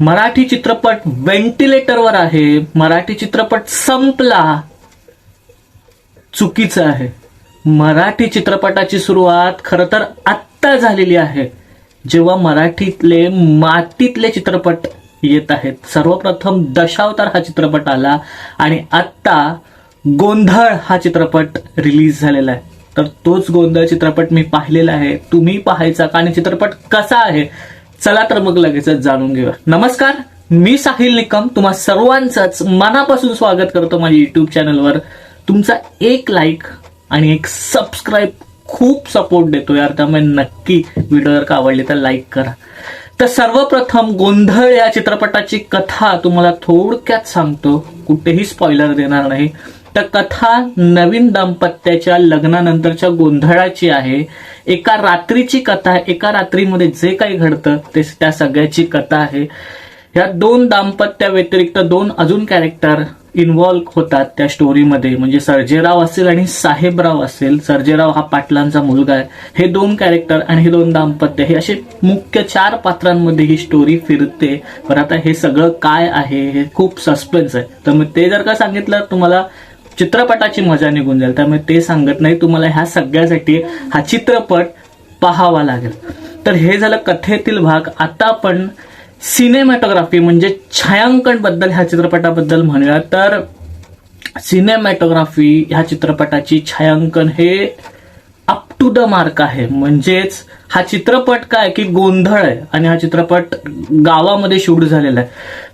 मराठी चित्रपट व्हेंटिलेटरवर आहे. मराठी चित्रपट संपला. चुकीचं आहे. मराठी चित्रपटाची सुरुवात खरं तर आत्ता झालेली आहे. जेव्हा मराठीतले मातीतले चित्रपट येत आहेत. सर्वप्रथम दशावतार हा चित्रपट आला आणि आत्ता गोंधळ हा चित्रपट रिलीज झालेला आहे. तर तोच गोंधळ चित्रपट मी पाहिलेला आहे. तुम्ही पाहायचा का? आणि चित्रपट कसा आहे? चला तर मग लगेचच जाणून घेऊया. नमस्कार मी साहिल निकम. तुम्हा सर्वांचंच मनापासून स्वागत करतो माझ्या युट्यूब चॅनलवर तुमचा एक लाईक आणि एक सबस्क्राईब खूप सपोर्ट देतो यार. त्यामुळे नक्की व्हिडिओ जर का आवडली तर लाईक करा. तर सर्वप्रथम गोंधळ या चित्रपटाची कथा तुम्हाला थोडक्यात सांगतो. कुठेही स्पॉइलर देणार नाही. तर कथा नवीन दाम्पत्याच्या लग्नानंतरच्या गोंधळाची आहे. एका रात्रीची कथा आहे एका रात्रीमध्ये जे काही घडतं ते त्या सगळ्याची कथा आहे. या दोन दाम्पत्या व्यतिरिक्त दोन अजून कॅरेक्टर इन्व्हॉल्व होतात त्या स्टोरीमध्ये म्हणजे सर्जेराव असेल आणि साहेबराव असेल. सर्जेराव हा पाटलांचा मुलगा आहे. हे दोन कॅरेक्टर आणि हे दोन दाम्पत्य हे असे मुख्य चार पात्रांमध्ये ही स्टोरी फिरते. पण आता हे सगळं काय आहे? हे खूप सस्पेन्स आहे. तर मग ते जर का सांगितलं तुम्हाला चित्रपटाची मजा निघून जाईल. त्यामुळे ते सांगत नाही तुम्हाला ह्या सगळ्यासाठी हा चित्रपट पाहावा लागेल. तर हे झालं कथेतील भाग. आता आपण सिनेमॅटोग्राफी म्हणजे छायांकनबद्दल ह्या चित्रपटाबद्दल म्हणूया. तर सिनेमॅटोग्राफी ह्या चित्रपटाची छायांकन हे अप टू द मार्क आहे. म्हणजेच हा चित्रपट काय की गोंधळ आहे आणि हा चित्रपट गावामध्ये शूट झालेला आहे.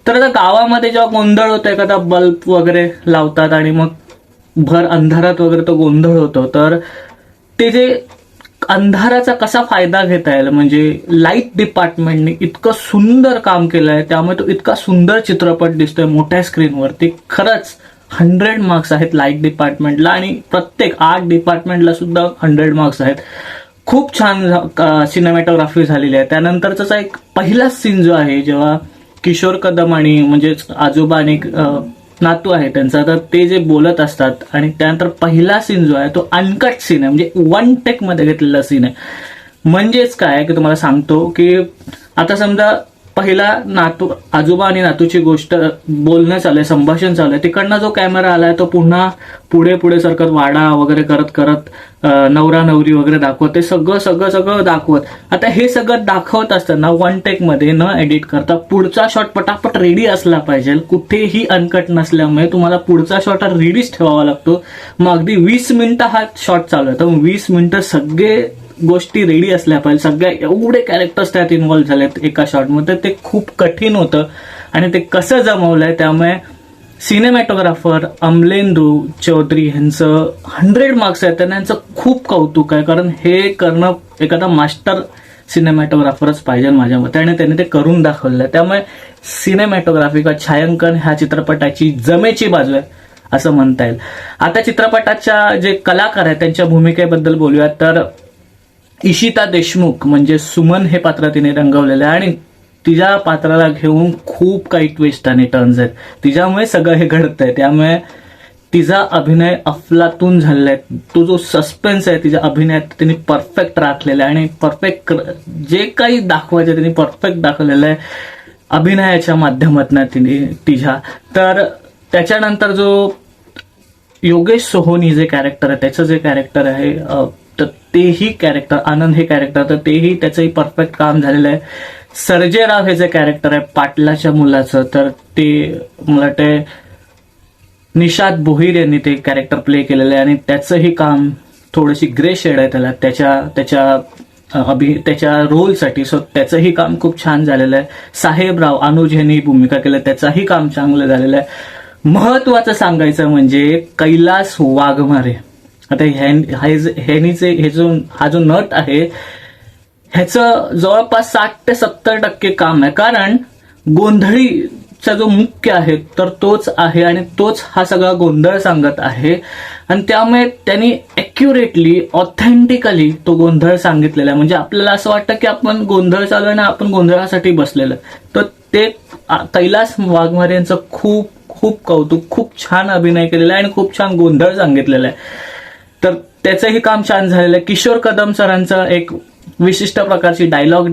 तर आता गावामध्ये जेव्हा गोंधळ होतो एखादा बल्ब वगैरे लावतात आणि मग भर अंधारात वगैरे तो गोंधळ होतो. तर ते जे अंधाराचा कसा फायदा घेता येईल? म्हणजे लाइट डिपार्टमेंटने इतकं सुंदर काम केलं आहे त्यामुळे तो इतका सुंदर चित्रपट दिसतोय मोठ्या स्क्रीनवरती खरंच हंड्रेड मार्क्स आहेत लाइट डिपार्टमेंटला आणि प्रत्येक आर्ट डिपार्टमेंटला सुद्धा हंड्रेड मार्क्स आहेत. खूप छान सिनेमॅटोग्राफी झालेली आहे. त्यानंतरचा एक पहिला सीन जो आहे जेव्हा किशोर कदम आणि म्हणजेच आजोबा आणि नातू आहे त्यांचा तर ते जे बोलत असतात आणि त्यानंतर पहिला सीन जो आहे तो अनकट सीन आहे म्हणजे वन टेकमध्ये घेतलेला सीन आहे. म्हणजेच काय की तुम्हाला सांगतो की आता समजा पहिला नातू आजोबा आणि नातूची गोष्ट बोलणं चालू आहे संभाषण चालू आहे तिकडनं जो कॅमेरा आलाय तो पुन्हा पुढे पुढे सरकत वाडा वगैरे करत करत नवरा नवरी वगैरे दाखवत. ते सगळं सगळं सगळं दाखवत. आता हे सगळं दाखवत असताना वन टेकमध्ये न एडिट करता पुढचा शॉट पटापट रेडी असला पाहिजे. कुठेही अनकट नसल्यामुळे तुम्हाला पुढचा शॉट हा रेडीच ठेवावा लागतो. मग अगदी वीस मिनिटं हा शॉट चालू आहे तर मग वीस मिनिटं सगळे गोष्टी रेडी असल्या पाहिजे. सगळ्या एवढे कॅरेक्टर्स त्यात इन्व्हॉल्व्ह झालेत एका शॉटमध्ये ते खूप कठीण होतं आणि ते कसं जमवलंय त्यामुळे सिनेमॅटोग्राफर अमलेंदू चौधरी यांचं हंड्रेड मार्क्स आहेत त्यांना यांचं खूप कौतुक आहे. कारण हे करणं एखादा मास्टर सिनेमॅटोग्राफरच पाहिजे माझ्या मते आणि त्याने ते करून दाखवलं आहे त्यामुळे सिनेमॅटोग्राफी किंवा छायांकन ह्या चित्रपटाची जमेची बाजू आहे असं म्हणता येईल. आता चित्रपटाच्या जे कलाकार आहेत त्यांच्या भूमिकेबद्दल बोलूयात. तर इशिता देशमुख म्हणजे सुमन हे पात्र तिने रंगवलेलं आहे आणि तिच्या पात्राला घेऊन खूप काही ट्विस्ट आणि टर्न्स आहेत. तिच्यामुळे सगळं हे घडतंय. त्यामुळे तिचा अभिनय अफलातून झालेला आहे. तो जो सस्पेन्स आहे तिच्या अभिनयात तिने परफेक्ट राखलेला आहे आणि परफेक्ट जे काही दाखवायचं तिने परफेक्ट दाखवलेलं आहे अभिनयाच्या माध्यमातून तिने तिच्या. तर त्याच्यानंतर जो योगेश सोहोनी जे कॅरेक्टर आहे त्याचं जे कॅरेक्टर आहे तेही कॅरेक्टर आनंद हे कॅरेक्टर तर तेही त्याचंही परफेक्ट काम झालेलं आहे. सर्जेराव हे जे कॅरेक्टर आहे पाटलाच्या मुलाचं तर ते मला वाटते निषाद बोहीर यांनी ते कॅरेक्टर प्ले केलेलं आहे आणि त्याचंही काम थोडीशी ग्रे शेड आहे त्याला. त्याच्या त्याच्या अभि त्याच्या रोलसाठी सो त्याचंही काम खूप छान झालेलं आहे. साहेबराव अनुज यांनी भूमिका केलं त्याचाही काम चांगलं झालेलं आहे. महत्वाचं सांगायचं म्हणजे कैलास वाघमारे. आता हे ह्यानीचे हे जो हा जो नट आहे ह्याचं जवळपास साठ ते सत्तर टक्के काम आहे. कारण गोंधळीचा जो मुख्य आहे तर तोच आहे आणि तोच हा सगळा गोंधळ सांगत आहे. आणि त्यामुळे त्यांनी अॅक्युरेटली ऑथेंटिकली तो गोंधळ सांगितलेला आहे. म्हणजे आपल्याला असं वाटतं की आपण गोंधळ चालू आहे ना आपण गोंधळासाठी बसलेलं तर ते कैलास वाघमारे यांचं खूप खूप कौतुक खूप छान अभिनय केलेला आहे आणि खूप छान गोंधळ सांगितलेला आहे. तर त्याचंही काम छान झालेलं आहे. किशोर कदम सरांचं एक विशिष्ट प्रकारची डायलॉग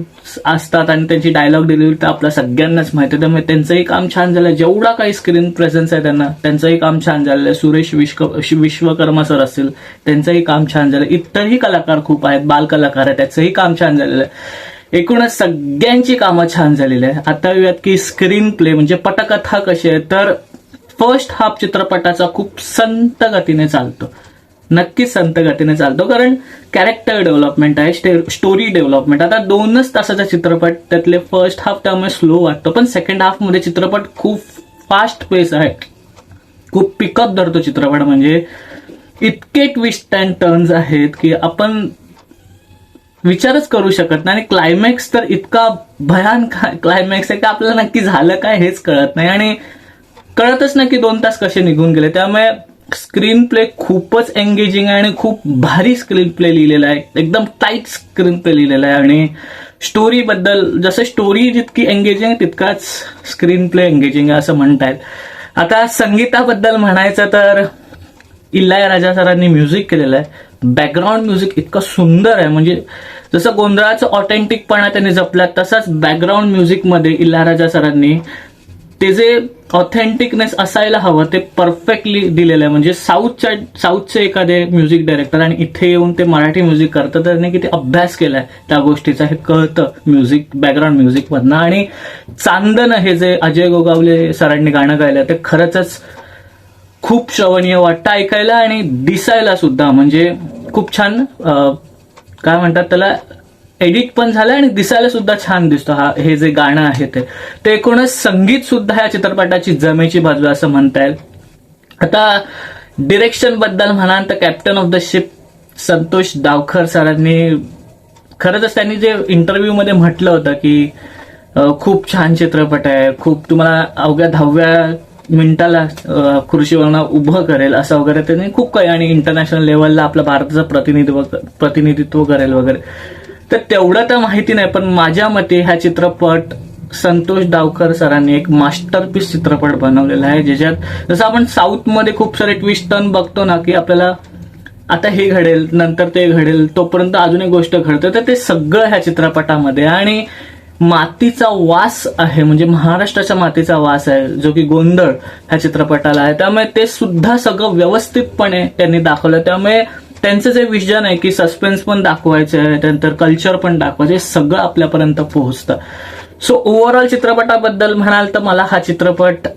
असतात आणि त्यांची डायलॉग डिलिव्हरी तर आपल्या सगळ्यांनाच माहिती आहे. त्यामुळे त्यांचंही काम छान झालं. जेवढा काही स्क्रीन प्रेझेन्स आहे त्यांना त्यांचंही काम छान झालेलं आहे. सुरेश विश्व विश्वकर्मा सर असतील त्यांचंही काम छान झालं इतरही कलाकार खूप आहेत बाल कलाकार आहेत त्याचंही काम छान झालेलं आहे. एकूणच सगळ्यांची कामं छान झालेली आहे आता येऊयात की स्क्रीन प्ले म्हणजे पटकथा कशी आहे. तर फर्स्ट हाफ चित्रपटाचा खूप संत गतीने चालतो. नक्कीच संत गतीने चालतो कारण कॅरेक्टर डेव्हलपमेंट आहे स्टोरी डेव्हलपमेंट आता दोनच तासाचा चित्रपट त्यातले फर्स्ट हाफ त्यामुळे स्लो वाटतो पण सेकंड हाफमध्ये चित्रपट खूप फास्ट पेस आहे. खूप पिकअप धरतो चित्रपट म्हणजे इतके ट्विस्ट अँड टर्न्स आहेत की आपण विचारच करू शकत नाही. आणि क्लायमॅक्स तर इतका भयान क्लायमॅक्स आहे की आपल्याला नक्की झालं काय हेच कळत नाही. आणि कळतच नाही की दोन तास कसे निघून गेले. त्यामुळे स्क्रीन प्ले खूपच एंगेजिंग आहे आणि खूप भारी स्क्रीन प्ले लिहिलेला आहे. एकदम टाईट स्क्रीन प्ले लिहिलेला आहे आणि स्टोरी बद्दल जसं स्टोरी जितकी एंगेजिंग आहे तितकाच स्क्रीन प्ले एंगेजिंग आहे असं म्हणतायत. आता संगीताबद्दल म्हणायचं तर इल्लाय राजा सरांनी म्युझिक केलेलं आहे. बॅकग्राऊंड म्युझिक इतकं सुंदर आहे. म्हणजे जसं गोंधळाचं ऑथेंटिकपणा त्यांनी जपला तसाच बॅकग्राऊंड म्युझिकमध्ये इल्ला राजा सरांनी ते जे ऑथेंटिकनेस असायला हवं ते परफेक्टली दिलेलं आहे. म्हणजे साऊथच्या साऊथचे एखादे म्युझिक डायरेक्टर आणि इथे येऊन ते मराठी म्युझिक करतात तर त्यांनी किती अभ्यास केलाय त्या गोष्टीचा. हे कळतं म्युझिक बॅकग्राऊंड म्युझिकमधनं आणि चांदन हे जे अजय गोगावले सरांनी गाणं गायलं ते खरंच खूप श्रवणीय वाटतं ऐकायला आणि दिसायला सुद्धा. म्हणजे खूप छान काय म्हणतात त्याला? एडिट पण झालं आणि दिसायला सुद्धा छान दिसतो हा हे जे गाणं आहे ते. ते एकूणच संगीत सुद्धा या चित्रपटाची जमेची बाजू असं म्हणता येईल. आता डिरेक्शनबद्दल म्हणाल तर captain of the ship Santosh Dawkhar सरांनी खरंच त्यांनी जे इंटरव्ह्यू मध्ये म्हटलं होतं की खूप छान चित्रपट आहे खूप तुम्हाला अवघ्या दहाव्या मिनिटाला खुर्शीवरनं उभं करेल असं वगैरे त्यांनी खूप काही आणि इंटरनॅशनल लेवलला आपलं भारताचं प्रतिनिधित्व प्रतिनिधित्व करेल वगैरे. तर तेवढं तर माहिती नाही पण माझ्या मते हा चित्रपट संतोष डावकर सरांनी एक मास्टरपीस चित्रपट बनवलेला आहे ज्याच्यात जसं आपण साऊथमध्ये खूप सारे ट्विस्ट टर्न बघतो ना की आपल्याला आता हे घडेल नंतर ते घडेल तोपर्यंत अजून एक गोष्ट घडते. तर ते सगळं ह्या चित्रपटामध्ये आणि मातीचा वास आहे म्हणजे महाराष्ट्राच्या मातीचा वास आहे जो की गोंधळ ह्या चित्रपटाला आहे. त्यामुळे ते सुद्धा सगळं व्यवस्थितपणे त्यांनी दाखवलं. त्यामुळे त्यांचं जे विजन आहे की सस्पेन्स पण दाखवायचं आहे त्यानंतर कल्चर पण दाखवायचं हे सगळं आपल्यापर्यंत पोहोचतं. सो ओव्हरऑल चित्रपटाबद्दल म्हणाल तर मला हा चित्रपट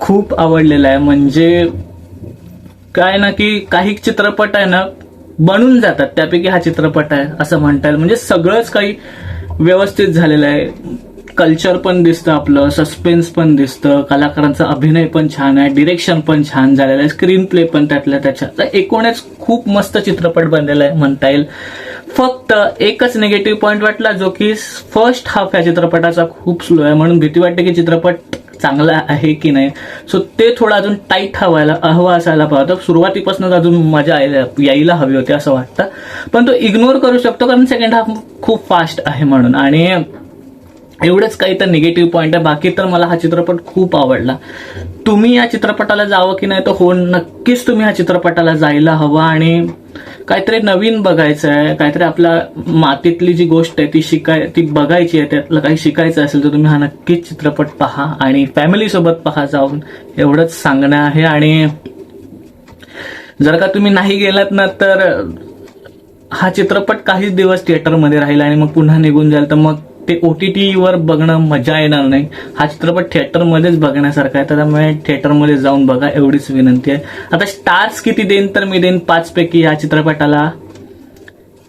खूप आवडलेला आहे. म्हणजे काय ना की काही चित्रपट आहे ना बनून जातात. त्यापैकी हा चित्रपट आहे असं म्हणता येईल. म्हणजे सगळंच काही व्यवस्थित झालेलं आहे. कल्चर पण दिसतं आपलं सस्पेन्स पण दिसतं कलाकारांचा अभिनय पण छान आहे डिरेक्शन पण छान झालेलं आहे स्क्रीन प्ले पण त्यातल्या त्याच्यात तर एकूणच खूप मस्त चित्रपट बनलेला आहे म्हणता येईल. फक्त एकच निगेटिव्ह पॉईंट वाटला जो की फर्स्ट हाफ या चित्रपटाचा खूप स्लो आहे. म्हणून भीती वाटते की चित्रपट चांगला आहे की नाही. सो ते थोडं अजून टाईट हवायला हवा असायला पाहतो. सुरुवातीपासूनच अजून मजा यायला हवी होती असं वाटतं. पण तो इग्नोर करू शकतो कारण सेकंड हाफ खूप फास्ट आहे म्हणून. आणि एवढंच काही तर निगेटिव्ह पॉईंट आहे. बाकी तर मला हा चित्रपट खूप आवडला. तुम्ही या चित्रपटाला जावं की नाही तर हो नक्कीच तुम्ही ह्या चित्रपटाला जायला हवं. आणि काहीतरी नवीन बघायचं आहे काहीतरी आपल्या मातीतली जी गोष्ट आहे ती शिकाय ती बघायची आहे त्यातलं काही शिकायचं असेल तर तुम्ही हा नक्कीच चित्रपट पहा आणि फॅमिलीसोबत पहा जाऊन. एवढंच सांगणं आहे. आणि जर का तुम्ही नाही गेलात ना तर हा चित्रपट काहीच दिवस थिएटरमध्ये राहिला आणि मग पुन्हा निघून जाईल तर मग ते ओ टी टीवर बघणं मजा येणार नाही. हा चित्रपट थिएटरमध्येच बघण्यासारखा आहे तर त्यामुळे थिएटरमध्ये जाऊन बघा एवढीच विनंती आहे. आता स्टार्स किती देईन तर मी देईन पाचपैकी या चित्रपटाला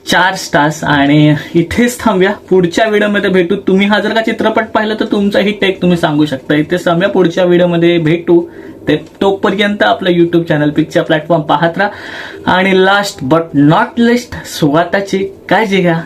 चार स्टार्स. आणि इथेच थांबूया. पुढच्या व्हिडिओमध्ये भेटू. तुम्ही हा जर का चित्रपट पाहिला तर तुमचाही टेक तुम्ही सांगू शकता. इथेच थांबूया. पुढच्या व्हिडिओमध्ये भेटू. ते तोपर्यंत आपलं युट्यूब चॅनल पिक्चर प्लॅटफॉर्म पाहत राहा. आणि लास्ट बट नॉट लिस्ट स्वतःची काळजी घ्या.